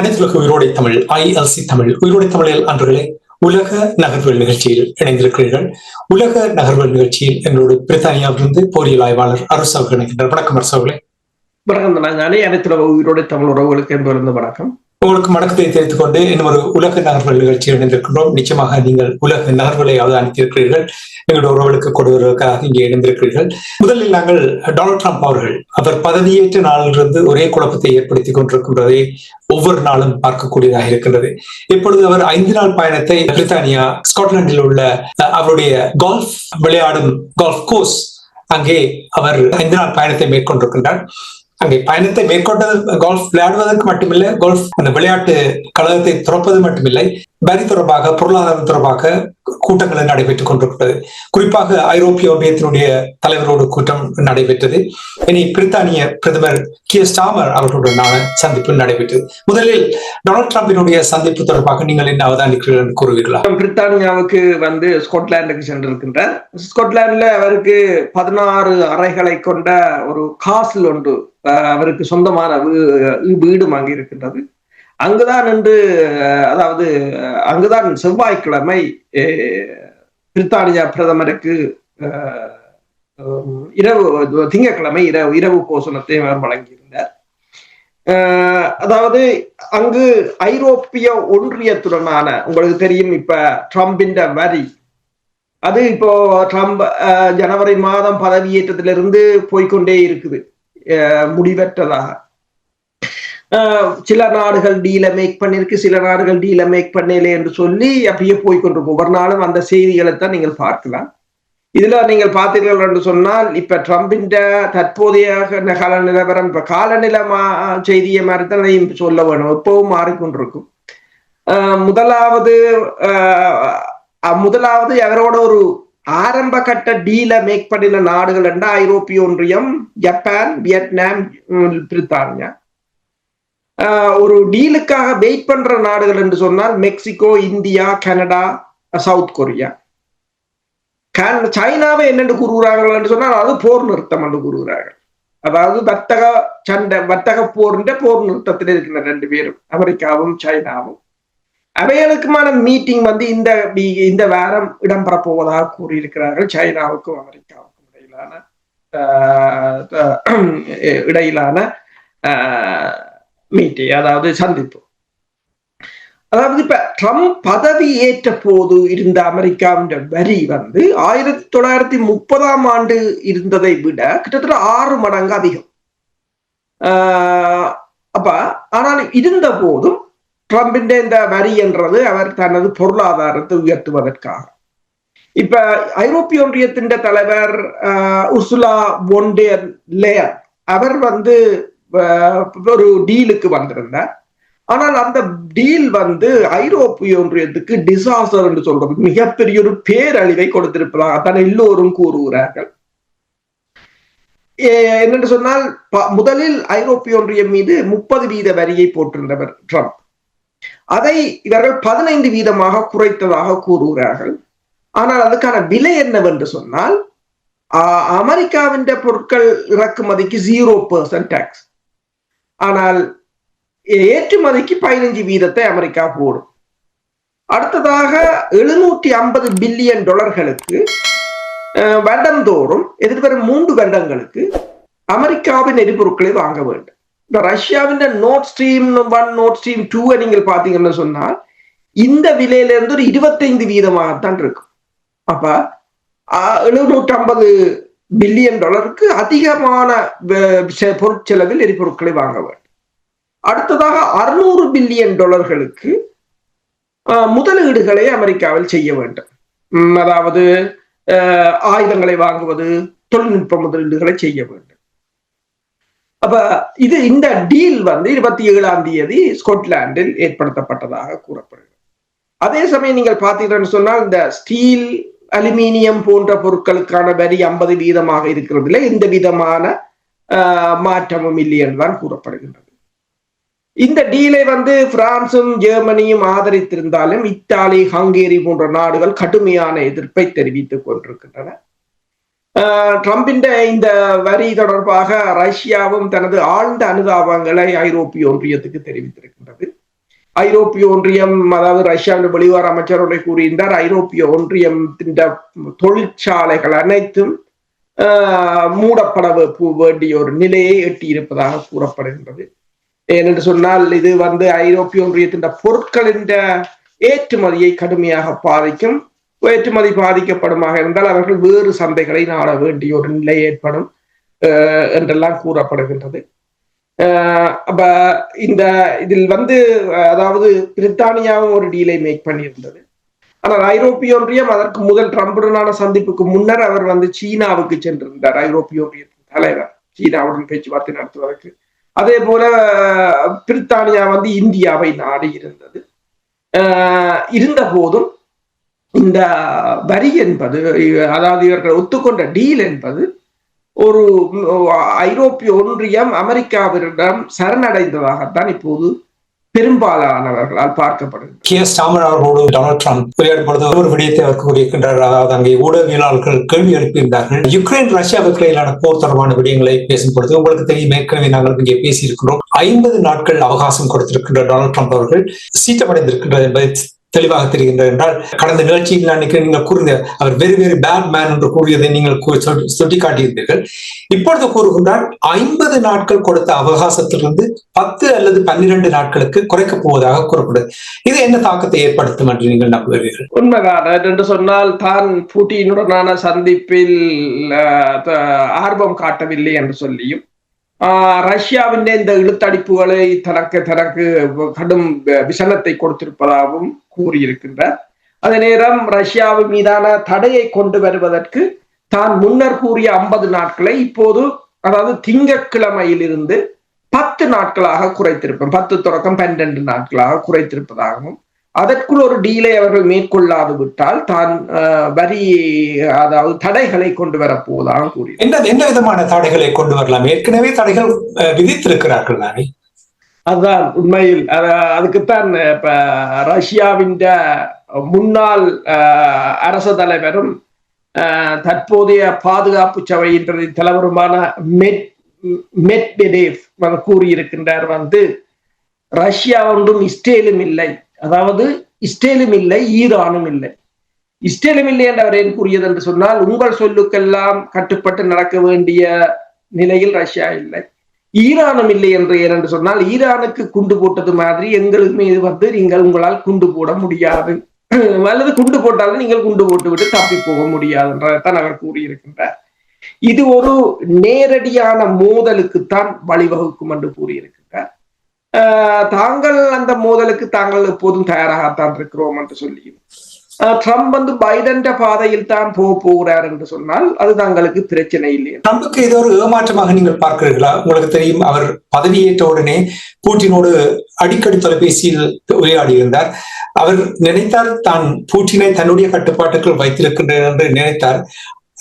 அனைத்துலக உயிரோடை தமிழ் ஐஎல்சி தமிழ் உயிரோடை தமிழில் அன்றுகளே உலக நகர்வுகள் நிகழ்ச்சியில் இணைந்திருக்கிறீர்கள். உலக நகர்வுகள் நிகழ்ச்சியில் எங்களோடு பிரித்தானியாவிலிருந்து போரியல் ஆய்வாளர் அரசு அவர்கள் இணைக்கின்றனர் வணக்கம் அரசு அவர்களே. வணக்கம். நான் நானே அனைத்து உயிரோடை தமிழ் உறவுகளுக்கு என்பது வணக்கம். உங்களுக்கு மடக்கத்தை தெரிவித்துக் கொண்டு இன்னும் ஒரு உலக நகர்வுகள் நிகழ்ச்சியில் இணைந்திருக்கின்றோம். நிச்சயமாக நீங்கள் உலக நகர்வுகளை அவதானித்திருக்கிறீர்கள் எங்களுடைய உறவுகளுக்கு கொடுவதற்காக இங்கே இணைந்திருக்கிறீர்கள். முதலில் நாங்கள் டொனால்ட் ட்ரம்ப் அவர்கள் அவர் பதவியேற்ற நாளிலிருந்து ஒரே குழப்பத்தை ஏற்படுத்திக் கொண்டிருக்கின்றதை ஒவ்வொரு நாளும் பார்க்கக்கூடியதாக இருக்கின்றது. இப்பொழுது அவர் ஐந்து நாள் பயணத்தை பிரித்தானியா ஸ்காட்லாந்தில் உள்ள அஹ், அவருடைய கால்ஃப் விளையாடும் கால்ஃப் கோர்ஸ் அங்கே அவர் ஐந்து நாள் பயணத்தை மேற்கொண்டிருக்கின்றார். அங்கே பயணத்தை மேற்கொண்டது கோல்ஃப் விளையாடுவதற்கு மட்டுமில்லை கோல்ஃப் அந்த விளையாட்டு கழகத்தை துறப்பது மட்டுமில்லை. வரி தொடர்பாக பொருளாதாரம் தொடர்பாக கூட்டங்கள் நடைபெற்றுக் கொண்டிருக்கிறது. குறிப்பாக ஐரோப்பிய ஒன்றியத்தினுடைய தலைவரோடு கூட்டம் நடைபெற்றது. இனி பிரித்தானிய பிரதமர் கே ஸ்டாமர் அவர்களுடனான சந்திப்பு நடைபெற்றது. முதலில் டொனால்ட் டிரம்பினுடைய சந்திப்பு தொடர்பாக நீங்கள் என்ன அவதானிக்கிறீர்கள் என்று கூறுவீர்களா? பிரித்தானியாவுக்கு வந்து ஸ்காட்லாந்துக்கு சென்றிருக்கின்றார். ஸ்கொட்லாண்ட்ல அவருக்கு பதினாறு அறைகளை கொண்ட ஒரு காசில் ஒன்று அஹ், அவருக்கு சொந்தமான வீடும் அங்கே இருக்கின்றது அங்குதான் என்று அதாவது அங்குதான் செவ்வாய்க்கிழமை பிரித்தானிய பிரித்தானியா பிரதமருக்கு இரவு திங்கட்கிழமை இரவு இரவு போசனத்தை அவர் வழங்கியிருந்தார். அதாவது அங்கு ஐரோப்பிய ஒன்றியத்துடனான உங்களுக்கு தெரியும் இப்ப ட்ரம்பின் வரி. அது இப்போ ட்ரம்ப் ஜனவரி மாதம் பதவியேற்றத்திலிருந்து போய்க்கொண்டே இருக்குது. முடிவற்றதாக. சில நாடுகள் டீல மேக் பண்ணிருக்கு சில நாடுகள் டீல மேக் பண்ணல என்று சொல்லி அப்படியே போய்க்கொண்டிருக்கும். ஒவ்வொரு நாளும் அந்த செய்திகளை தான் நீங்கள் பார்க்கலாம். இதுல நீங்கள் பார்த்தீர்கள் என்று சொன்னால் இப்ப ட்ரம்பின் தற்போதைய கால நிலவரம் இப்ப காலநில மா செய்தியை மாதிரி தான் இதையும் சொல்ல வேணும். எப்பவும் மாறிக்கொண்டிருக்கும். முதலாவது முதலாவது அவரோட ஒரு ஆரம்ப கட்ட டீல மேக் பண்ணின நாடுகள் என்றா ஐரோப்பிய ஒன்றியம் ஜப்பான் வியட்நாம் பிரித்தானியா. ஒரு டீலுக்காக வெயிட் பண்ற நாடுகள் என்று சொன்னால் Mexico India Canada south Korea. சைனாவை என்னென்று கூறுகிறார்கள் என்று சொன்னால் அது போர் நிறுத்தம் என்று கூறுகிறார்கள். அதாவது வர்த்தக சண்டை வர்த்தக போர்ன்ற போர் நிறுத்தத்தில் இருக்கின்ற ரெண்டு பேரும் அமெரிக்காவும் சைனாவும். அவைகளுக்குமான மீட்டிங் வந்து இந்த இந்த வாரம் இடம்பெற போவதாக கூறியிருக்கிறார்கள் சைனாவுக்கும் அமெரிக்காவுக்கும் இடையிலான ஆஹ், ஆஹ், இடையிலான மீட்டிங் அதாவது சந்திப்பு. அதாவது இப்ப ட்ரம்ப் பதவி ஏற்ற போது இருந்த அமெரிக்காவின் வரி வந்து ஆயிரத்தி தொள்ளாயிரத்தி முப்பதாம் ஆண்டு இருந்ததை விட கிட்டத்தட்ட ஆறு மடங்கு அதிகம். ஆஹ் அப்ப ஆனால் இருந்த போதும் ட்ரம்பின் இந்த வரி என்றது அவர் தனது பொருளாதாரத்தை உயர்த்துவதற்காக. இப்ப ஐரோப்பிய ஒன்றியத்தின் தலைவர் ஆஹ், உர்சுலா ஒன்டேர் லேயர் அவர் வந்து ஒரு டீலுக்கு வந்திருந்தார் ஆனால் அந்த டீல் வந்து ஐரோப்பிய ஒன்றியத்துக்கு டிசாஸ்டர் என்று சொல்றது மிகப்பெரிய ஒரு பேரழிவை கொடுத்திருப்பதாக அதான் எல்லோரும் கூறுகிறார்கள். என்னென்று சொன்னால் முதலில் ஐரோப்பிய ஒன்றியம் மீது முப்பது வீத வரியை போட்டிருந்தவர் ட்ரம்ப். அதை இவர்கள் பதினைந்து வீதமாக குறைத்ததாக கூறுகிறார்கள். ஆனால் அதுக்கான விலை என்னவென்று சொன்னால் ஆஹ், அமெரிக்காவின் பொருட்கள் இறக்குமதிக்கு ஜீரோ பெர்சன்ட் டாக்ஸ் ஆனால் ஏற்றுமதிக்கு பதினஞ்சு வீதத்தை அமெரிக்கா போடும். அடுத்ததாக எழுநூற்றி ஐம்பது பில்லியன் டாலர்களுக்கு வருடந்தோறும் எதிர்வரும் மூன்று வருடங்களுக்கு அமெரிக்காவின் எரிபொருட்களை வாங்க வேண்டும். இந்த ரஷ்யாவின் Nord stream one Nord stream டூவை நீங்கள் பார்த்தீங்கன்னு சொன்னால் இந்த விலையிலிருந்து ஒரு இருபத்தைந்து வீதமாகத்தான் இருக்கும். அப்ப எழுநூற்றி ஐம்பது பில்லியன் டாலருக்கு அதிகமான பொருட்செலவில் எரிபொருட்களை வாங்க வேண்டும். அடுத்ததாக அறுநூறு பில்லியன் டாலர்களுக்கு ஆஹ், முதலீடுகளை அமெரிக்காவில் செய்ய வேண்டும். உம், அதாவது ஆயுதங்களை வாங்குவது தொழில்நுட்ப முதலீடுகளை செய்ய வேண்டும். அப்ப இது இந்த டீல் வந்து இருபத்தி ஏழாம் தேதி ஸ்கொட்லாண்டில் ஏற்படுத்தப்பட்டதாக கூறப்படுகிறது. அதே சமயம் நீங்கள் பார்த்தீங்கன்னு சொன்னால் இந்த ஸ்டீல் அலுமினியம் போன்ற பொருட்களுக்கான வரி ஐம்பது வீதமாக இருக்கிறதுல எந்த விதமான ஆஹ், மாற்றமும் இல்லை என்றுதான் கூறப்படுகின்றது. இந்த டீலை வந்து பிரான்சும் ஜெர்மனியும் ஆதரித்திருந்தாலும் இத்தாலி ஹங்கேரி போன்ற நாடுகள் கடுமையான எதிர்ப்பை தெரிவித்துக் கொண்டிருக்கின்றன. ஆஹ், ட்ரம்பின் இந்த வரி தொடர்பாக ரஷ்யாவும் தனது ஆழ்ந்த அனுதாபங்களை ஐரோப்பிய ஒன்றியத்துக்கு தெரிவித்திருக்கின்றது. ஐரோப்பிய ஒன்றியம் அதாவது ரஷ்யாவின் வெளிவார அமைச்சருடைய கூறியிருந்தார். ஐரோப்பிய ஒன்றியம் தொழிற்சாலைகள் அனைத்தும் ஆஹ், மூடப்பட வேண்டிய ஒரு நிலையை எட்டியிருப்பதாக கூறப்படுகின்றது. ஏனென்று சொன்னால் இது வந்து ஐரோப்பிய ஒன்றியத்தின் பொருட்களின் ஏற்றுமதியை கடுமையாக பாதிக்கும். ஏற்றுமதி பாதிக்கப்படுமாக இருந்தால் அவர்கள் வேறு சந்தைகளை நாட வேண்டிய ஒரு நிலை ஏற்படும் அஹ், என்றெல்லாம் கூறப்படுகின்றது. அப்ப இந்த இதில் வந்து அதாவது பிரித்தானியாவும் ஒரு டீலை மேக் பண்ணியிருந்தது. ஆனால் ஐரோப்பிய ஒன்றியம் அதற்கு முதல் ட்ரம்புடனான சந்திப்புக்கு முன்னர் அவர் வந்து சீனாவுக்கு சென்றிருந்தார். ஐரோப்பிய ஒன்றியத்தின் தலைவர் சீனாவுடன் பேச்சுவார்த்தை நடத்துவதற்கு. அதே போல பிரித்தானியா வந்து இந்தியாவை நாடி இருந்தது. இருந்த போதும் இந்த வரி என்பது அதாவது இவர்கள் ஒத்துக்கொண்ட டீல் என்பது ஒரு ஐரோப்பிய ஒன்றியம் அமெரிக்காவிடம் சரணடைந்ததாகத்தான் இப்போது பெரும்பாலானவர்களால் பார்க்கப்படுகிறது. கே. ஸ்டாமர் அவர்களோடு டொனால்ட் ட்ரம்ப் உரையாடும் ஒரு விடயத்தை அவர் கூறியிருக்கின்றார் அதாவது அங்கே ஊடகவியலாளர்கள் கேள்வி எழுப்பியிருந்தார்கள். யுக்ரைன் ரஷ்யாவுக்கு இடையிலான போர் தொடர்பான விடயங்களை பேசும் பொழுது உங்களுக்கு தெரியும் ஏற்கனவே நாங்கள் இங்கே பேசியிருக்கிறோம். ஐம்பது நாட்கள் அவகாசம் கொடுத்திருக்கின்ற டொனால்ட் ட்ரம்ப் அவர்கள் சீட்டமடைந்திருக்கின்றது என்பதை தெளிவாக தெரிகின்றது என்றால் கடந்த நிகழ்ச்சியில் நான் நீங்கள் கூறின அவர் வெரி வெரி பேட் மேன் என்று கூறியதை நீங்கள் சுட்டி- சுட்டிக்காட்டியிருந்தீர்கள். இப்பொழுது கூறுகின்றார் ஐம்பது நாட்கள் கொடுத்த அவகாசத்திலிருந்து பத்து அல்லது பன்னிரண்டு நாட்களுக்கு குறைக்கப் போவதாக கூறப்படுது. இது என்ன தாக்கத்தை ஏற்படுத்தும் என்று நீங்கள் நம்புகிறீர்கள்? உண்மைதான். என்று சொன்னால் தான் புட்டினுடனான சந்திப்பில் அஹ், ஆர்வம் காட்டவில்லை என்று சொல்லியும் ஆஹ், ரஷ்யாவின் இந்த இழுத்தடிப்புகளை தனக்கு தனக்கு கடும் விசனத்தை கொடுத்திருப்பதாகவும் கூறியிருக்கின்றார். அதே நேரம் ரஷ்யாவின் மீதான தடையை கொண்டு வருவதற்கு தான் முன்னர் கூறிய ஐம்பது நாட்களை இப்போது அதாவது திங்கட்கிழமையிலிருந்து பத்து நாட்களாக குறைத்திருப்பேன் பத்து தொடக்கம் பன்னிரண்டு நாட்களாக குறைத்திருப்பதாகவும் அதற்குள் ஒரு டீலை அவர்கள் மேற்கொள்ளாது விட்டால் தான் வரி அதாவது தடைகளை கொண்டு வரப்போவதாக கூறி என்ன என்ன விதமான தடைகளை கொண்டு வரலாம்? ஏற்கனவே தடைகள் விதித்திருக்கிறார்கள் தானே? அதுதான் உண்மையில். அதுக்குத்தான் இப்ப ரஷ்யாவின் முன்னாள் அரச தலைவரும் தற்போதைய பாதுகாப்பு சபையின் தலைவருமான மெட் மெட்வெடேவ் கூறியிருக்கின்றார் வந்து ரஷ்யா ஒன்றும் இஸ்ரேலும் இல்லை. அதாவது இஸ்ரேலும் இல்லை ஈரானும் இல்லை. இஸ்ரேலும் இல்லை என்று அவர் ஏன் கூறியது என்று சொன்னால் உங்கள் சொல்லுக்கெல்லாம் கட்டுப்பட்டு நடக்க வேண்டிய நிலையில் ரஷ்யா இல்லை. ஈரானும் இல்லை என்று ஏனென்று சொன்னால் ஈரானுக்கு குண்டு போட்டது மாதிரி எங்களுக்கு மீது வந்து நீங்கள் உங்களால் குண்டு போட முடியாது. அல்லது குண்டு போட்டாலும் நீங்கள் குண்டு போட்டு விட்டு தப்பி போக முடியாது என்றதான் அவர் கூறியிருக்கின்றார். இது ஒரு நேரடியான மோதலுக்குத்தான் வழிவகுக்கும் என்று கூறியிருக்கின்றார். ஆஹ் தாங்கள் அந்த மோதலுக்கு தாங்கள் எப்போதும் தயாராகத்தான் இருக்கிறோம் என்று சொல்லியும் ட்ரம்ப் வந்து பைடன்ட பாதையில் தான் போக போகிறார் என்று சொன்னால் அது தங்களுக்கு பிரச்சனை இல்லை ட்ரம்புக்கு இது ஒரு ஏமாற்றமாக நீங்கள் பார்க்கிறீர்களா? உங்களுக்கு தெரியும் அவர் பதவியேற்ற உடனே பூட்டினோடு அடிக்கடி தொலைபேசியில் உரையாடி இருந்தார் அவர் நினைத்தார் தான் பூட்டினை தன்னுடைய கட்டுப்பாட்டுக்குள் வைத்திருக்கின்றேன் என்று நினைத்தார்.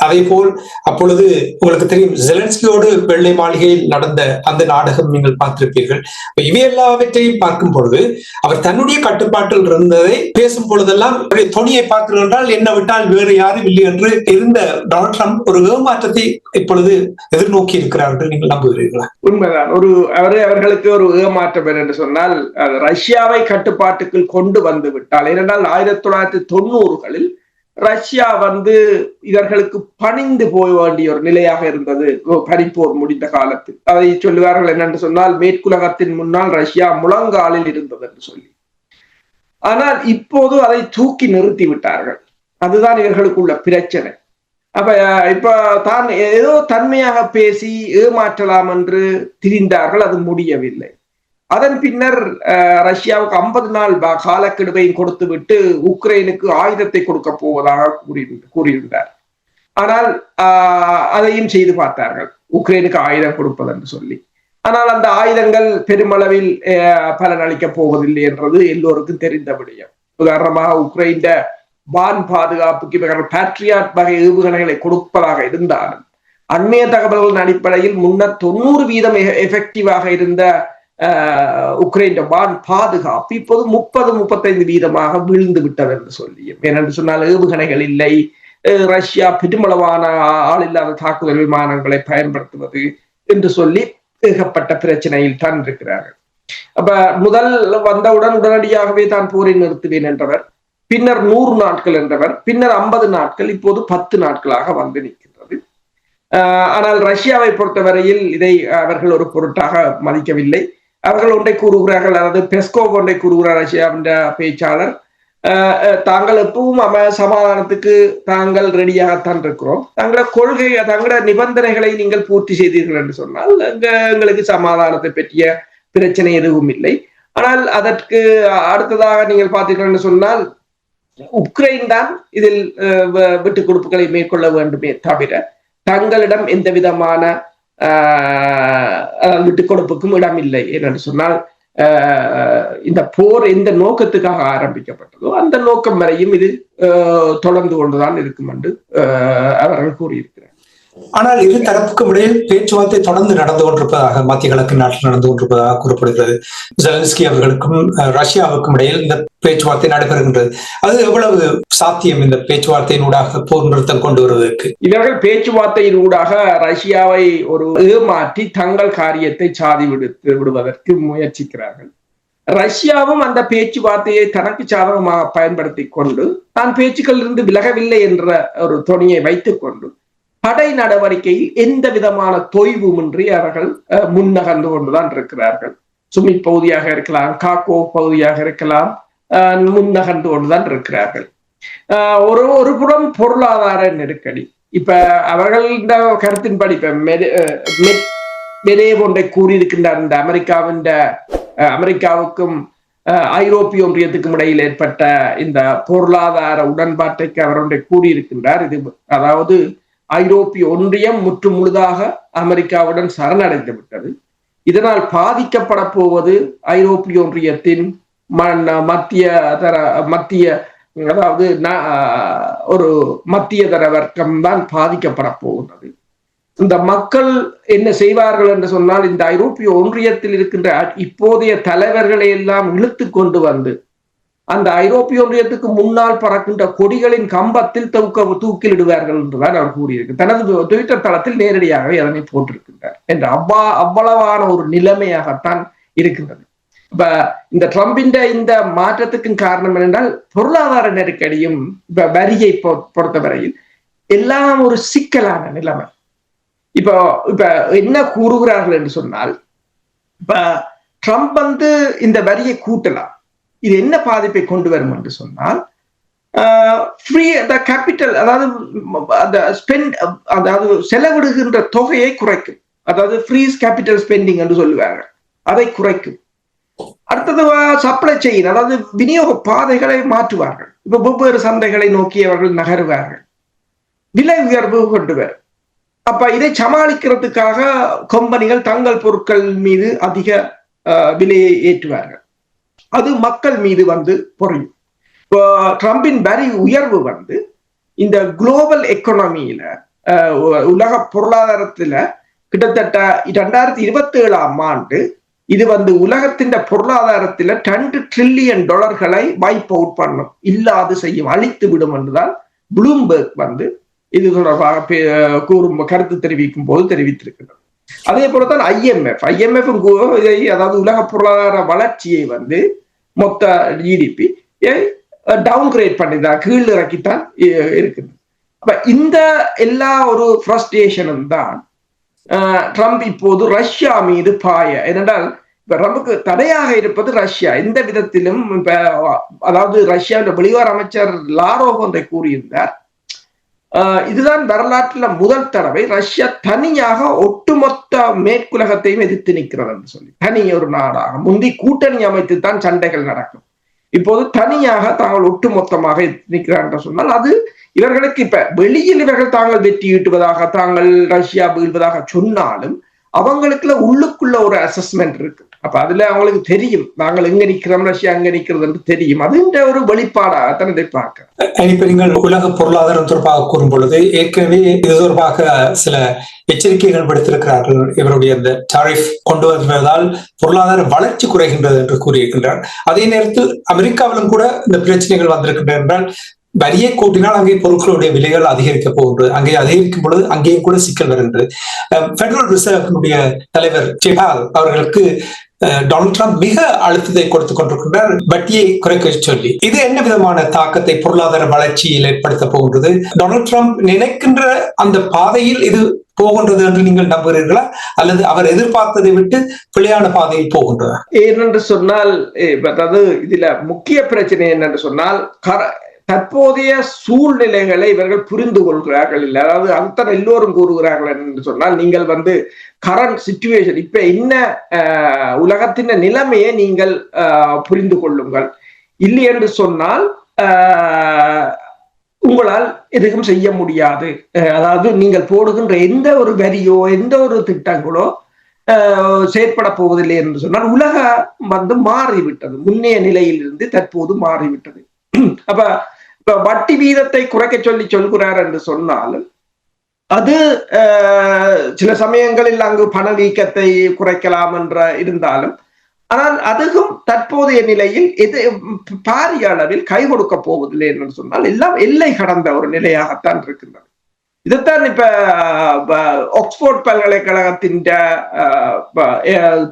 அதே போல் அப்பொழுது உங்களுக்கு தெரியும் ஜெலன்ஸ்கியோடு வெள்ளை மாளிகையில் நடந்த அந்த நாடகம் நீங்கள் பார்த்திருப்பீர்கள். இவை எல்லாவற்றையும் பார்க்கும் பொழுது அவர் தன்னுடைய கட்டுப்பாட்டில் இருந்ததை பேசும் பொழுதெல்லாம் அவருடைய தொனியை என்றால் என்ன விட்டால் வேறு யாரும் இல்லை என்று இருந்த டொனால்ட் ட்ரம்ப் ஒரு ஏமாற்றத்தை இப்பொழுது எதிர்நோக்கி இருக்கிறார் என்று நீங்கள் நம்புகிறீர்களா? உண்மைதான். ஒரு அவரே அவர்களுக்கு ஒரு ஏமாற்றம் என்று சொன்னால் ரஷ்யாவை கட்டுப்பாட்டுக்குள் கொண்டு வந்து விட்டால் ஏனென்றால் ஆயிரத்தி தொள்ளாயிரத்தி தொண்ணூறுகளில் ரஷ்யா வந்து இவர்களுக்கு பணிந்து போக வேண்டிய ஒரு நிலையாக இருந்தது. பனிப்போர் முடிந்த காலத்தில். அதை சொல்லுவார்கள் என்னென்று சொன்னால் மேற்குலகத்தின் முன்னால் ரஷ்யா முழங்காலில் இருந்தது என்று சொல்லி. ஆனால் இப்போது அதை தூக்கி நிறுத்தி விட்டார்கள். அதுதான் இவர்களுக்குள்ள பிரச்சனை. அப்ப இப்ப தான் ஏதோ தன்மையாக பேசி ஏமாற்றலாம் என்று திரிந்தார்கள் அது முடியவில்லை. அதன் பின்னர் ரஷ்யாவுக்கு ஐம்பது நாள் காலக்கெடுவையும் கொடுத்து விட்டு உக்ரைனுக்கு ஆயுதத்தை கொடுக்க போவதாக கூறி கூறியிருந்தார். ஆனால் அதையும் செய்து பார்த்தார்கள். உக்ரைனுக்கு ஆயுதம் கொடுப்பது என்று சொல்லி. ஆனால் அந்த ஆயுதங்கள் பெருமளவில் பலனளிக்கப் போவதில்லை என்றது எல்லோருக்கும் தெரிந்த விடயம். உதாரணமாக உக்ரைன் வான் பாதுகாப்புக்கு இவர்கள் பேட்ரியாட் வகை ஏவுகணைகளை கொடுப்பதாக இருந்தாலும் அண்மைய தகவல்களின் அடிப்படையில் முன்னர் தொண்ணூறு வீதம் எஃபெக்டிவாக இருந்த உக்ரைன் வான் பாதுகாப்பு இப்போது முப்பது முப்பத்தைந்து வீதமாக விழுந்து விட்டது என்று சொல்லி ஏனென்று சொன்னால் ஏவுகணைகள் இல்லை. ரஷ்யா பெருமளவான ஆள் இல்லாத தாக்குதல் விமானங்களை பயன்படுத்துவது என்று சொல்லி ஏகப்பட்ட பிரச்சனையில் தான் இருக்கிறார்கள். அப்ப முதல் வந்தவுடன் உடனடியாகவே தான் போரை நிறுத்துவேன் என்றவர் பின்னர் நூறு நாட்கள் என்றவர் பின்னர் ஐம்பது நாட்கள் இப்போது பத்து நாட்களாக வந்து நிற்கின்றது. ஆனால் ரஷ்யாவை பொறுத்தவரையில் இதை அவர்கள் ஒரு பொருட்டாக மதிக்கவில்லை. அவர்கள் ஒன்றை கூறுகிறார்கள் அதாவது பெஸ்கோவ் ஒன்றை கூறுகிறார் ரஷ்யாவின் பேச்சாளர். தாங்கள் எப்பவும் அம சமாதானத்துக்கு தாங்கள் ரெடியாகத்தான் இருக்கிறோம். தங்களோட கொள்கை தங்களோட நிபந்தனைகளை நீங்கள் பூர்த்தி செய்தீர்கள் என்று சொன்னால் எங்களுக்கு சமாதானத்தை பற்றிய பிரச்சனை எதுவும் இல்லை. ஆனால் அதற்கு அடுத்ததாக நீங்கள் பார்த்தீர்கள் என்று சொன்னால் உக்ரைன் தான் இதில் விட்டுக் கொடுப்புகளை மேற்கொள்ள வேண்டுமே தவிர தங்களிடம் எந்த விதமான விட்டுக் கொடுப்புக்கும் இடம் இல்லை என்று சொன்னால் இந்த போர் எந்த நோக்கத்துக்காக ஆரம்பிக்கப்பட்டதோ அந்த நோக்கம் வரையும் இது தொடர்ந்து கொண்டுதான் இருக்கும் என்று அவர்கள் கூறியிருக்கிறார் ஆனால் இரு தரப்புக்கும் இடையே பேச்சுவார்த்தை தொடர்ந்து நடந்து கொண்டிருப்பதாக மத்திய கிழக்கு நாட்டில் நடந்து கொண்டிருப்பதாக கூறப்படுகிறது. ஜெலன்ஸ்கி அவர்களுக்கும் ரஷ்யாவுக்கும் இடையில் இந்த பேச்சுவார்த்தை நடைபெறுகின்றது. அது எவ்வளவு சாத்தியம் இந்த பேச்சுவார்த்தையினூடாக போர் நிறுத்தம் கொண்டு வருவதற்கு? இவர்கள் பேச்சுவார்த்தையினூடாக ரஷ்யாவை ஒரு ஏமாற்றி தங்கள் காரியத்தை சாதி விடுத்து விடுவதற்கு முயற்சிக்கிறார்கள். ரஷ்யாவும் அந்த பேச்சுவார்த்தையை தனக்கு சாதகமாக பயன்படுத்தி கொண்டு தான் பேச்சுக்களில் இருந்து விலகவில்லை என்ற ஒரு துணியை வைத்துக் கொண்டு படை நடவடிக்கையில் எந்த விதமான தொய்வுமின்றி அவர்கள் முன்னகர்ந்து கொண்டுதான் இருக்கிறார்கள். சுமி பகுதியாக இருக்கலாம் காக்கோ பகுதியாக இருக்கலாம் முன்னகர்ந்து கொண்டுதான் இருக்கிறார்கள். ஒரு ஒரு புறம் பொருளாதார நெருக்கடி. இப்ப அவர்கள் இந்த கருத்தின்படி இப்ப மெதே ஒன்றை கூறியிருக்கின்றார் இந்த அமெரிக்காவின் அமெரிக்காவுக்கும் ஐரோப்பிய ஒன்றியத்துக்கும் இடையில் ஏற்பட்ட இந்த பொருளாதார உடன்பாட்டைக்கு அவர் ஒன்றை கூறியிருக்கின்றார். இது அதாவது ஐரோப்பிய ஒன்றியம் முற்று முழுதாக அமெரிக்காவுடன் சரணடைந்து விட்டது. இதனால் பாதிக்கப்பட போவது ஐரோப்பிய ஒன்றியத்தின் மத்திய தர மத்திய அதாவது ஒரு மத்திய தர வர்க்கம் தான் பாதிக்கப்பட போகின்றது இந்த மக்கள் என்ன செய்வார்கள் என்று சொன்னால் இந்த ஐரோப்பிய ஒன்றியத்தில் இருக்கின்ற இப்போதைய தலைவர்களை எல்லாம் இழுத்து கொண்டு வந்து அந்த ஐரோப்பிய ஒன்றியத்துக்கு முன்னால் பறக்கின்ற கொடிகளின் கம்பத்தில் தூக்க தூக்கிலிடுவார்கள் என்றுதான் அவர் கூறியிருக்கு. தனது ட்விட்டர் தளத்தில் நேரடியாகவே அதனை போட்டிருக்கின்றார். என்று அவ்வா அவ்வளவான ஒரு நிலைமையாகத்தான் இருக்கின்றது. இப்ப இந்த ட்ரம்பின் இந்த மாற்றத்துக்கும் காரணம் என்னென்றால் பொருளாதார நெருக்கடியும் இப்ப வரியை பொறுத்தவரையில் எல்லாம் ஒரு சிக்கலான நிலைமை. இப்போ இப்ப என்ன கூறுகிறார்கள் என்று சொன்னால் இப்ப ட்ரம்ப் வந்து இந்த வரியை கூட்டலாம். இது என்ன பாதிப்பை கொண்டு வரும் என்று சொன்னால் ஃப்ரீ அந்த கேபிட்டல் அதாவது அந்த ஸ்பெண்ட் அதாவது செலவிடுகின்ற தொகையை குறைக்கும். அதாவது ஃப்ரீஸ் கேபிட்டல் ஸ்பெண்டிங் என்று சொல்லுவார்கள். அதை குறைக்கும். அடுத்தது சப்ளை செயின் அதாவது விநியோக பாதைகளை மாற்றுவார்கள். இப்ப வெவ்வேறு சந்தைகளை நோக்கி அவர்கள் நகருவார்கள். விலை உயர்வு கொண்டு வரும். அப்ப இதை சமாளிக்கிறதுக்காக கம்பெனிகள் தங்கள் பொருட்கள் மீது அதிக விலையை ஏற்றுவார்கள். அது மக்கள் மீது வந்து பொறையும் இப்போ ட்ரம்பின் வரி உயர்வு வந்து இந்த குளோபல் எக்கனாமியில உலக பொருளாதாரத்துல கிட்டத்தட்ட இரண்டாயிரத்தி இருபத்தி ஏழாம் ஆண்டு இது வந்து உலகத்தின் பொருளாதாரத்துல ரெண்டு ட்ரில்லியன் டாலர்களை வைப் அவுட் பண்ணும். இல்லாது செய்யும் அழித்து விடும் என்றுதான் புளூம்பர்க் வந்து இது தொடர்பாக கூறும் கருத்து தெரிவிக்கும் போது தெரிவித்திருக்கிறது. அதே போலதான் ஐஎம்எஃப் ஐஎம்எஃப் அதாவது உலக பொருளாதார வளர்ச்சியை வந்து மொத்த ஜிடிபி டவுன் கிரேட் பண்ணிதான் கீழ் இறக்கித்தான் இருக்குது. அப்ப இந்த எல்லா ஒரு ஃப்ரஸ்ட்ரேஷனும் தான் ட்ரம்ப் இப்போது ரஷ்யா மீது பாய. ஏனென்றால் நமக்கு தடையாக இருப்பது ரஷ்யா எந்த விதத்திலும் இப்ப அதாவது ரஷ்யாவுடைய வெளிவார அமைச்சர் லாரோவ் ஒன்றை கூறியிருந்தார். இதுதான் வரலாற்றுல முதல் தடவை ரஷ்யா தனியாக ஒட்டுமொத்த மேற்குலகத்தையும் எதிர்த்து நிற்கிறது என்று சொல்லி. தனி ஒரு நாடாக. முந்தி கூட்டணி அமைத்து தான் சண்டைகள் நடக்கும். இப்போது தனியாக தாங்கள் ஒட்டுமொத்தமாக எதிர்த்து நிற்கிறார் என்று சொன்னால் அது இவர்களுக்கு இப்ப வெளியில் இவர்கள் தாங்கள் வெற்றி ஈட்டுவதாக தாங்கள் ரஷ்யா வீழ்வதாக சொன்னாலும் அவங்களுக்குள்ள உள்ளுக்குள்ள ஒரு அசஸ்மெண்ட் இருக்கு. அப்ப அதுல அவங்களுக்கு தெரியும். நாங்கள் எங்க நிக்கிறோம் ரஷ்யா எங்க நிக்கிறது என்று தெரியும். அதுன்ற ஒரு வெளிப்பாடாகத்தான் இதை பார்க்க. இப்ப நீங்கள் உலக பொருளாதாரம் தொடர்பாக கூறும் பொழுது ஏற்கனவே இது தொடர்பாக சில எச்சரிக்கைகள் விடுத்திருக்கிறார்கள். இவருடைய இந்த டாரிஃப் கொண்டு வருவதால் பொருளாதார வளர்ச்சி குறைகின்றது என்று கூறியிருக்கின்றார். அதே நேரத்தில் அமெரிக்காவிலும் கூட இந்த பிரச்சனைகள் வந்திருக்கின்றன என்றால் வரியை கூட்டினால் அங்கே பொருட்களுடைய விலைகள் அதிகரிக்க போகின்றது. அங்கே அதிகரிக்கும் பொழுது அங்கேயும் கூட சிக்கல் வருகின்றது. பெட்ரோல் தலைவர் ஜெபால் அவர்களுக்கு டொனால்ட் ட்ரம்ப் மிக அழுத்தத்தை கொடுத்துக் கொண்டிருக்கின்றார். வட்டியை குறைக்க சொல்லி. இது என்ன விதமான தாக்கத்தை பொருளாதார வளர்ச்சியில் ஏற்படுத்த போகின்றது? டொனால்ட் ட்ரம்ப் நினைக்கின்ற அந்த பாதையில் இது போகின்றது என்று நீங்கள் நம்புகிறீர்களா? அல்லது அவர் எதிர்பார்த்ததை விட்டு பிழையான பாதையில் போகின்றதா ஏனென்று சொன்னால் அதாவது இதுல முக்கிய பிரச்சனை என்னென்று சொன்னால் தற்போதைய சூழ்நிலைகளை இவர்கள் புரிந்து கொள்கிறார்கள் இல்லை. அதாவது அதுதான் எல்லோரும் கூறுகிறார்கள் என்று சொன்னால் நீங்கள் வந்து கரண்ட் சுச்சுவேஷன் இப்ப என்ன உலகத்தின் நிலைமையை நீங்கள் புரிந்து கொள்ளுங்கள். இல்லை என்று சொன்னால் உங்களால் எதுவும் செய்ய முடியாது. அதாவது நீங்கள் போடுகின்ற எந்த ஒரு வரியோ எந்த ஒரு திட்டங்களோ செயற்பட போவதில்லை என்று சொன்னால் உலகம் வந்து மாறிவிட்டது. முன்னைய நிலையிலிருந்து தற்போது மாறிவிட்டது. அப்ப இப்ப வட்டி வீதத்தை குறைக்க சொல்லி சொல்கிறார் என்று சொன்னாலும் அது சில சமயங்களில் அங்கு பணவீக்கத்தை குறைக்கலாம் என்ற இருந்தாலும் ஆனால் அதுவும் தற்போதைய நிலையில் எது பாரிய அளவில் கை கொடுக்க போவதில்லை என்று சொன்னால் எல்லாம் எல்லை கடந்த ஒரு நிலையாகத்தான் இருக்கின்றது. இதைத்தான் இப்ப ஆக்ஸ்போர்ட் பல்கலைக்கழகத்தின்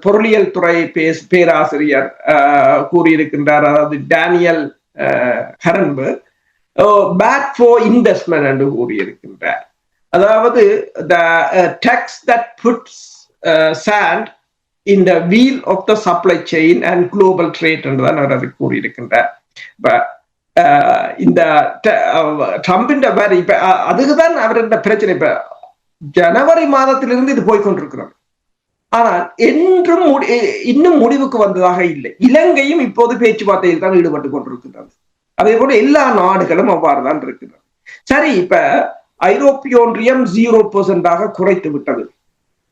பொருளியல் துறை பேராசிரியர் கூறியிருக்கின்றார். அதாவது டேனியல் ஹரன்பு பேட் ஃபார் இன்வெஸ்ட்மெண்ட் என்று கூறியிருக்கின்றார். அதாவது tax that puts sand in the wheel of the supply chain and global trade என்றுதான் அவர் அதை கூறியிருக்கின்றார். Uh, இந்த uh, ட்ரம்பின் வேற இப்ப அதுக்குதான் அவர் இந்த பிரச்சனை இப்ப ஜனவரி மாதத்திலிருந்து இது போய்கொண்டிருக்கிறது ஆனால் என்றும் இன்னும் முடிவுக்கு வந்ததாக இல்லை. இலங்கையும் இப்போது பேச்சுவார்த்தையில் தான் ஈடுபட்டு கொண்டிருக்கின்றது அதே போல எல்லா நாடுகளும் அவ்வாறு தான் இருக்கிறது. சரி இப்ப ஐரோப்பிய ஒன்றியம் ஜீரோ பெர்சென்டாக குறைத்து விட்டது.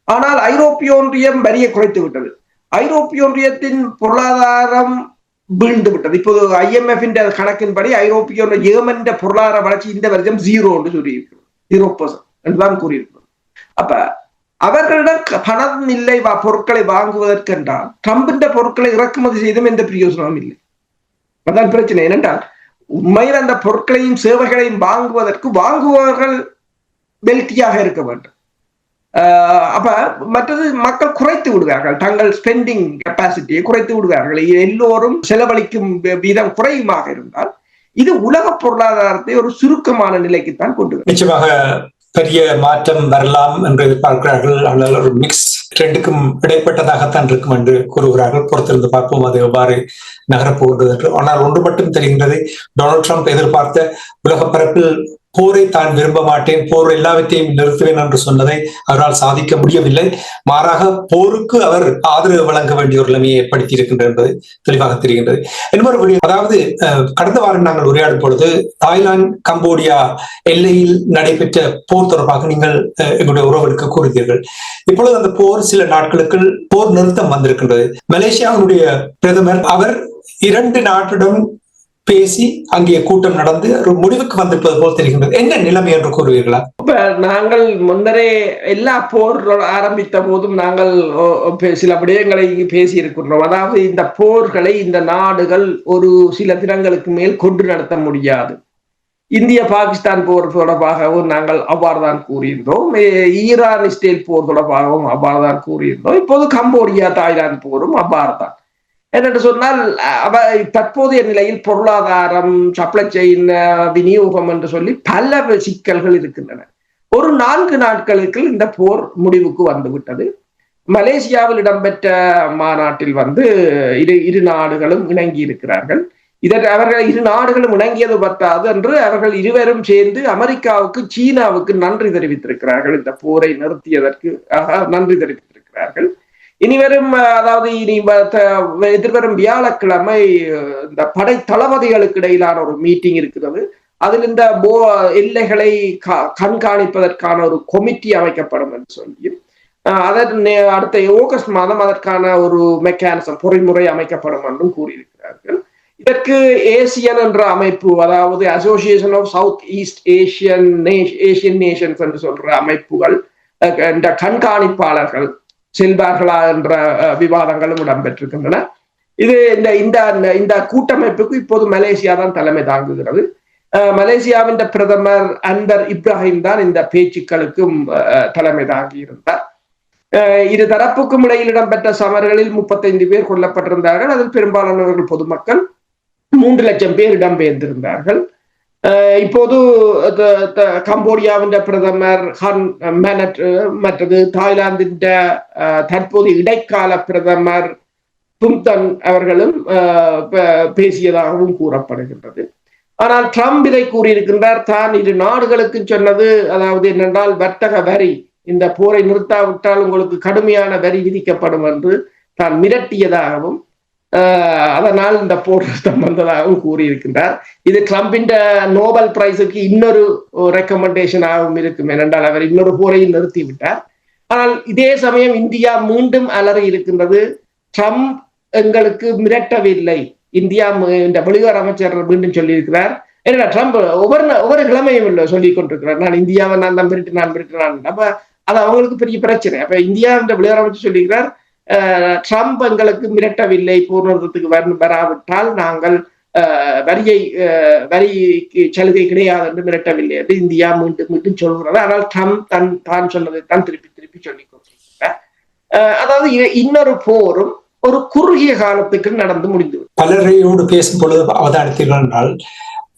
ஆனால் ஐரோப்பிய ஒன்றியம் வரியை குறைத்து விட்டது. ஐரோப்பிய ஒன்றியத்தின் பொருளாதாரம் வீழ்ந்து விட்டது. இப்போது ஐஎம்எஃப் கணக்கின்படி ஐரோப்பிய ஏமன் பொருளாதார வளர்ச்சி இந்த வருஷம் ஜீரோ என்று சொல்லியிருக்கிறது. ஜீரோ என்று என்றுதான் கூறியிருக்கிறது. அப்ப அவர்களிடம் பணம் இல்லை பொருட்களை வாங்குவதற்கென்றால் ட்ரம்பின் பொருட்களை இறக்குமதி செய்தும் எந்த பிரயோசனமும் இல்லை. அதான் பிரச்சனை. என்னென்றால் உண்மையில் அந்த பொருட்களையும் சேவைகளையும் வாங்குவதற்கு வாங்குபவர்கள் வெல்த்தியாக இருக்க வேண்டும். அப்ப மற்றது மக்கள் குறைத்து விடுவார்கள். தங்கள் ஸ்பெண்டிங் கெப்பாசிட்டியை குறைத்து விடுவார்கள். எல்லோரும் செலவழிக்கும் வீதம் குறையுமாக இருந்தால் இது உலக பொருளாதாரத்தை ஒரு சுருக்கமான நிலைக்குத்தான் கொண்டு நிச்சயமாக பெரிய மாற்றம் வரலாம் என்று எதிர்பார்க்கிறார்கள். ஒரு மிக்ஸ் ரெண்டுக்கும் இடைப்பட்டதாகத்தான் இருக்கும் என்று கூறுகிறார்கள். பொறுத்திருந்து பார்ப்போம் அது எவ்வாறு நகரப்போகின்றது என்று. ஆனால் ஒன்று மட்டும் தெரிகின்றது. டொனால்ட் ட்ரம்ப் எதிர்பார்த்த உலக பரப்பில் போரை தான் விரும்ப மாட்டேன். போர் எல்லாவற்றையும் நிறுத்துவேன் என்று சொன்னதை அவரால் சாதிக்க முடியவில்லை. மாறாக போருக்கு அவர் ஆதரவு வழங்க வேண்டிய ஒரு நிலைமையை ஏற்படுத்தி இருக்கின்றது என்பது தெளிவாக தெரிகின்றது. இன்னொரு வழி அதாவது கடந்த வாரம் நாங்கள் உரையாடும் பொழுது தாய்லாந்து கம்போடியா எல்லையில் நடைபெற்ற போர் தொடர்பாக நீங்கள் எங்களுடைய உறவுகளுக்கு கூறுகிறீர்கள் இப்பொழுது அந்த போர் சில நாட்களுக்கு போர் நிறுத்தம் வந்திருக்கின்றது. மலேசியாவுடைய பிரதமர் அவர் இரண்டு நாட்டுடன் பேசி அங்கே கூட்டம் நடந்து ஒரு முடிவுக்கு வந்திருப்பது போல் தெரிகின்றது. என்ன நிலைமை என்று கூறுவீர்களா? இப்ப நாங்கள் முன்னரே எல்லா போர் ஆரம்பித்த போதும் நாங்கள் சில விடயங்களை பேசி இருக்கின்றோம் அதாவது இந்த போர்களை இந்த நாடுகள் ஒரு சில தினங்களுக்கு மேல் கொண்டு நடத்த முடியாது. இந்திய பாகிஸ்தான் போர் தொடர்பாகவும் நாங்கள் அவ்வாறு தான் கூறியிருந்தோம். ஈரான் இஸ்ரேல் போர் தொடர்பாகவும் அவ்வாறு தான் கூறியிருந்தோம். இப்போது கம்போடியா தாய்லாந்து போரும் அவ்வாறு தான். என்னென்று சொன்னால் தற்போதைய நிலையில் பொருளாதாரம் சப்ளை செயின் விநியோகம் என்று சொல்லி பல சிக்கல்கள் இருக்கின்றன. ஒரு நான்கு நாட்களுக்கு இந்த போர் முடிவுக்கு வந்துவிட்டது. மலேசியாவில் இடம்பெற்ற மாநாட்டில் வந்து இரு இரு நாடுகளும் இணங்கி இருக்கிறார்கள். இதற்கு அவர்கள் இரு நாடுகளும் இணங்கியது பத்தாது என்று அவர்கள் இருவரும் சேர்ந்து அமெரிக்காவுக்கு சீனாவுக்கு நன்றி தெரிவித்திருக்கிறார்கள். இந்த போரை நிறுத்தியதற்கு நன்றி தெரிவித்திருக்கிறார்கள். இனிவரும் அதாவது இனி எதிர்வரும் வியாழக்கிழமை இந்த படை தளபதிகளுக்கு இடையிலான ஒரு மீட்டிங் இருக்கிறது. அதில் இந்த போ எல்லைகளை கண்காணிப்பதற்கான ஒரு கொமிட்டி அமைக்கப்படும் என்று சொல்லி அதன் அடுத்த ஆகஸ்ட் மாதம் அதற்கான ஒரு மெக்கானிசம் பொறிமுறை அமைக்கப்படும் என்றும் கூறியிருக்கிறார்கள். இதற்கு ஏசியன் என்ற அமைப்பு அதாவது association of south east Asian Asian nations என்று சொல்ற அமைப்புகள் இந்த கண்காணிப்பாளர்கள் செல்வார்களா என்ற விவாதங்களும் இடம்பெற்றிருக்கின்றன. இது இந்த இந்த இந்த கூட்டமைப்புக்கு இப்போது மலேசியா தான் தலைமை தாங்குகிறது. மலேசியாவின் பிரதமர் அன்பர் இப்ராஹிம் தான் இந்த பேச்சுக்களுக்கும் தலைமை தாங்கி இருந்தார் இரு தரப்புக்கும் இடையில் இடம்பெற்ற சமர்களில் முப்பத்தைந்து பேர் கொல்லப்பட்டிருந்தார்கள். அதில் பெரும்பாலானவர்கள் பொதுமக்கள். மூன்று லட்சம் பேர் இடம்பெயர்ந்திருந்தார்கள். இப்போது கம்போடியாவின் பிரதமர் ஹன் மேனட் மற்றது தாய்லாந்தின் தற்போது இடைக்கால பிரதமர் தும்தன் அவர்களும் பேசியதாகவும் கூறப்படுகின்றது ஆனால் ட்ரம்ப் இதை கூறியிருக்கின்றார் தான் இரு நாடுகளுக்கு சொன்னது அதாவது என்னென்றால் வர்த்தக வரி இந்த போரை நிறுத்தாவிட்டால் உங்களுக்கு கடுமையான வரி விதிக்கப்படும் என்று தான் மிரட்டியதாகவும் அதனால் இந்த போர் நிறுத்தம் வந்ததாகவும் கூறியிருக்கின்றார். இது ட்ரம்பின் நோபல் பிரைஸுக்கு இன்னொரு ரெக்கமெண்டேஷனாகவும் இருக்கும். ஏனென்றால் அவர் இன்னொரு போரையும் நிறுத்திவிட்டார். ஆனால் இதே சமயம் இந்தியா மீண்டும் அலறி இருக்கின்றது. ட்ரம்ப் எங்களுக்கு மிரட்டவில்லை. இந்தியா இந்த வெளியுறவு அமைச்சர் மீண்டும் சொல்லியிருக்கிறார். ஏன்னா ட்ரம்ப் ஒவ்வொரு ஒவ்வொரு கிழமையும் இல்லை சொல்லி கொண்டிருக்கிறார். நான் இந்தியாவை நான் தான் மிரட்டு நான் மிரட்டு நான் அப்ப அது அவங்களுக்கு பெரிய பிரச்சனை. அப்ப இந்தியா இந்த வெளியுறவு அமைச்சர் சொல்லியிருக்கிறார். ட்ரம்ப் எங்களுக்கு மிரட்டவில்லை பூர்ணத்துக்கு வராவிட்டால் நாங்கள் வரியை வரி சலுகை கிடையாது என்று மிரட்டவில்லை என்று இந்தியா மீண்டும் மீண்டும் சொல்கிறது. ஆனால் ட்ரம்ப் தன் தான் சொன்னதை தான் திருப்பி திருப்பி சொல்லிக் கொண்டிருக்கிறார். அதாவது இன்னொரு போரும் ஒரு குறுகிய காலத்துக்கு நடந்து முடிந்து பலரையோடு பேசும் பொழுது அவதானித்தீர்கள் என்றால்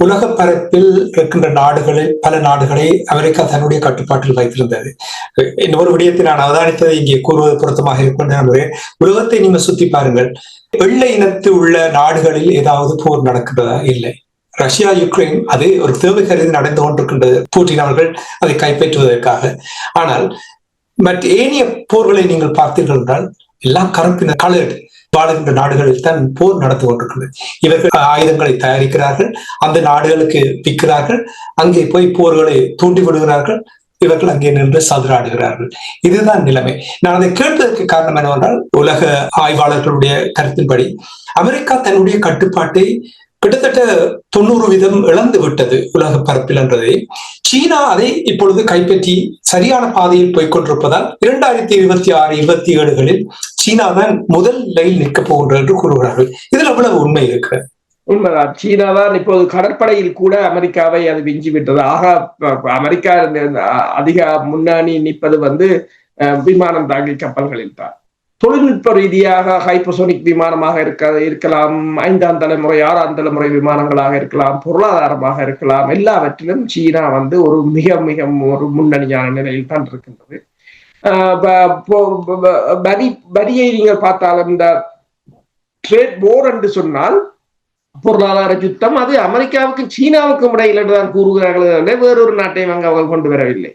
உலக பரப்பில் இருக்கின்ற நாடுகளில் பல நாடுகளை அமெரிக்கா தன்னுடைய கட்டுப்பாட்டில் வைத்திருந்தது. இன்னொரு விடயத்தை நான் அவதானித்ததை இங்கே கூறுவது பொருத்தமாக இருக்கும் நம்புகிறேன். உலகத்தை நீங்க சுத்தி பாருங்கள். வெள்ளை இனத்து உள்ள நாடுகளில் ஏதாவது போர் நடக்கின்றதா இல்லை. ரஷ்யா யுக்ரைன் அது ஒரு தேவை கருதி நடந்து கொண்டிருக்கின்றது. பூட்டின் அவர்கள் அதை கைப்பற்றுவதற்காக. ஆனால் மற்ற ஏனைய போர்களை நீங்கள் பார்த்தீர்கள் என்றால் எல்லாம் கருப்பின கலர்டு வாழுகின்ற நாடுகளில் தான் போர் நடந்து கொண்டிருக்கிறது. இவர்கள் ஆயுதங்களை தயாரிக்கிறார்கள் அந்த நாடுகளுக்கு விற்கிறார்கள் அங்கே போய் போர்களை தூண்டி விடுகிறார்கள் இவர்கள் அங்கே நின்று சதுராடுகிறார்கள். இதுதான் நிலைமை. நான் அதை கேட்டதற்கு காரணம் என்னவென்றால் உலக ஆய்வாளர்களுடைய கருத்தின்படி அமெரிக்கா தன்னுடைய கட்டுப்பாட்டை கிட்டத்தட்ட தொண்ணூறு வீதம் இழந்து விட்டது உலக பரப்பில் என்றதை சீனா அதை இப்பொழுது கைப்பற்றி சரியான பாதையில் போய்கொண்டிருப்பதால் இரண்டாயிரத்தி இருபத்தி ஆறு இருபத்தி ஏழுகளில் சீனா தான் முதல் நிலையில் நிற்கப் போகின்றது என்று கூறுகிறார்கள். இதில் அவ்வளவு உண்மை இருக்கிறது? உண்மைதான் சீனா தான் இப்போது கடற்படையில் கூட அமெரிக்காவை அது விஞ்சி விட்டது. ஆக அமெரிக்கா அதிக முன்னணி நிற்பது வந்து விமானம் தாங்கி கப்பல்களில் தான். தொழில்நுட்ப ரீதியாக ஹைப்பசோனிக் விமானமாக இருக்க இருக்கலாம். ஐந்தாம் தலைமுறை ஆறாம் தலைமுறை விமானங்களாக இருக்கலாம். பொருளாதாரமாக இருக்கலாம். எல்லாவற்றிலும் சீனா வந்து ஒரு மிக மிக ஒரு முன்னணியான நிலையில் தான் இருக்கின்றது. வரி வரியை நீங்கள் பார்த்தாலும் இந்த ட்ரேட் போர் என்று சொன்னால் பொருளாதார யுத்தம் அது அமெரிக்காவுக்கும் சீனாவுக்கும் இடையில தான் கூறுகிறார்களே. வேறொரு நாட்டையும் அங்கு அவர்கள் கொண்டு வரவில்லை.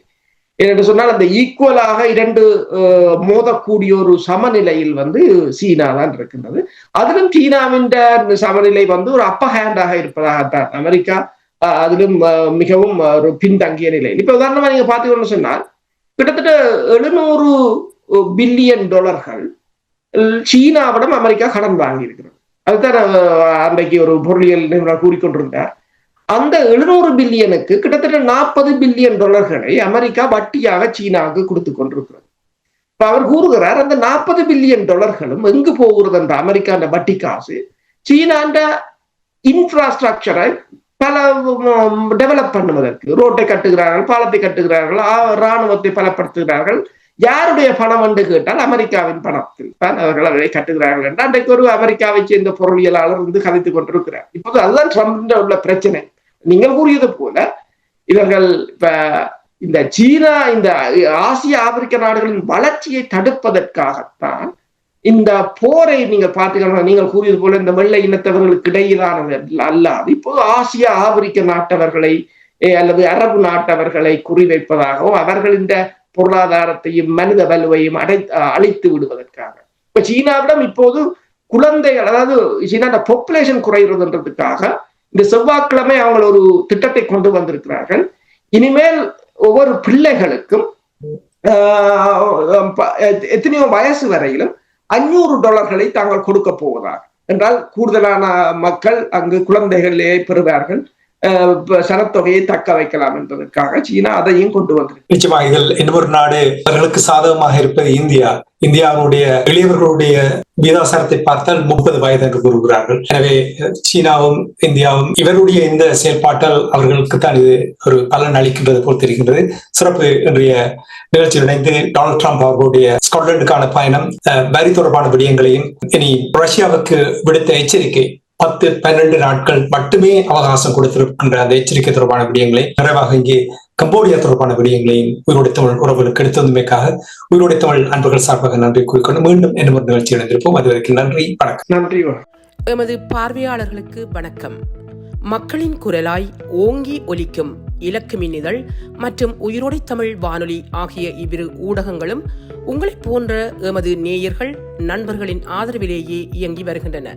என்று சொன்னால் அந்த ஈக்குவலாக இரண்டு மோதக்கூடிய ஒரு சமநிலையில் வந்து சீனா தான் இருக்கின்றது. அதிலும் சீனாவின் சமநிலை வந்து ஒரு அப்ப ஹேண்டாக இருப்பதாகத்தான். அமெரிக்கா அதிலும் மிகவும் ஒரு பின்தங்கிய நிலையில். இப்ப உதாரணமா நீங்க பாத்தீங்கன்னு சொன்னால் கிட்டத்தட்ட எழுநூறு பில்லியன் டாலர்கள் சீனாவிடம் அமெரிக்கா கடன் வாங்கி இருக்கிறது அதுதான் அன்றைக்கு ஒரு பொருளியல் நிபுணர் கூறிக்கொண்டிருந்தார். அந்த எழுநூறு பில்லியனுக்கு கிட்டத்தட்ட நாற்பது பில்லியன் டாலர்களை அமெரிக்கா வட்டியாக சீனாவுக்கு கொடுத்து கொண்டிருக்கிறது. இப்ப அவர் கூறுகிறார் அந்த நாற்பது பில்லியன் டாலர்களும் எங்கு போகிறது என்ற அமெரிக்காண்ட வட்டி காசு சீனாண்ட இன்ஃப்ராஸ்ட்ரக்சரை பல டெவலப் பண்ணுவதற்கு ரோட்டை கட்டுகிறார்கள் பாலத்தை கட்டுகிறார்கள் இராணுவத்தை பலப்படுத்துகிறார்கள். யாருடைய பணம் என்று கேட்டால் அமெரிக்காவின் பணத்தில் தான் அவர்கள் அதை கட்டுகிறார்கள் என்று அன்றைக்கு ஒரு அமெரிக்காவை சேர்ந்த பொருளியலாளர் வந்து கதைத்துக் கொண்டிருக்கிறார். இப்போது அதுதான் ட்ரம்ப் உள்ள பிரச்சனை. நீங்கள் கூறியது போல இவர்கள் இப்ப இந்த சீனா இந்த ஆசிய ஆப்பிரிக்க நாடுகளின் வளர்ச்சியை தடுப்பதற்காகத்தான் இந்த போரை நீங்க பார்த்தீங்கன்னா நீங்கள் கூறியது போல இந்த வெள்ளை இனத்தவர்களுக்கு இடையிலானது அல்லாது இப்போது ஆசிய ஆப்பிரிக்க நாட்டவர்களை அல்லது அரபு நாட்டவர்களை குறிவைப்பதாகவும் அவர்கள் இந்த பொருளாதாரத்தையும் மனித வலுவையும் அடை அழித்து விடுவதற்காக. இப்ப சீனாவிடம் இப்போது குழந்தைகள் அதாவது சீனா பாப்புலேஷன் குறைகிறதுன்றதுக்காக இந்த செவ்வாய்க்கிழமை அவங்க ஒரு திட்டத்தை கொண்டு வந்திருக்கிறார்கள். இனிமேல் ஒவ்வொரு பிள்ளைகளுக்கும் ஆஹ், எத்தனையோ வயசு வரையிலும் அஞ்சூறு டாலர்களை தாங்கள் கொடுக்க போவதாக. என்றால் கூடுதலான மக்கள் அங்கு குழந்தைகளே பெறுவார்கள். சனத்தொகையை தக்க வைக்கலாம் என்பதற்காக சீனா அதையும் கொண்டு வந்திருக்கு. நிச்சயமா இதில் இன்னொரு நாடு அவர்களுக்கு சாதகமாக இருப்பது இந்தியா. இந்தியாவுடைய இளையவர்களுடைய வீதாசாரத்தை பார்த்தால் முப்பது வயது என்று கூறுகிறார்கள். எனவே சீனாவும் இந்தியாவும் இவருடைய இந்த செயல்பாட்டால் அவர்களுக்கு தான் இது ஒரு பலன் அளிக்கின்றது போல் தெரிகின்றது. சிறப்பு இன்றைய நிகழ்ச்சியில் இணைந்து டொனால்ட் ட்ரம்ப் அவர்களுடைய ஸ்காட்லாண்டுக்கான பயணம் அஹ், வரி தொடர்பான விடயங்களையும் இனி ரஷ்யாவுக்கு விடுத்த எச்சரிக்கை பத்து பன்னெண்டு நாட்கள் மட்டுமே அவகாசம் கொடுத்திருக்கின்ற அந்த எச்சரிக்கை தொடர்பான விடயங்களை நிறைவாக இங்கே கம்போடியா தொடர்பான விடயங்களையும் உயிரோடை தமிழ் உறவுகளுக்கு எடுத்து வந்தமைக்காக உயிரோடை தமிழ் அன்பர்கள் சார்பாக நன்றி கூறிக்கொண்டு மீண்டும் என்ன ஒரு நிகழ்ச்சி இணைந்திருப்போம். அது வரைக்கும் நன்றி வணக்கம். நன்றி. எமது பார்வையாளர்களுக்கு வணக்கம். மக்களின் குரலாய் ஓங்கி ஒலிக்கும் இலக்கு மின்னிதழ் மற்றும் உயிரோடை தமிழ் வானொலி ஆகிய இவ்விரு ஊடகங்களும் உங்களைப் போன்ற எமது நேயர்கள் நண்பர்களின் ஆதரவிலேயே இயங்கி வருகின்றன.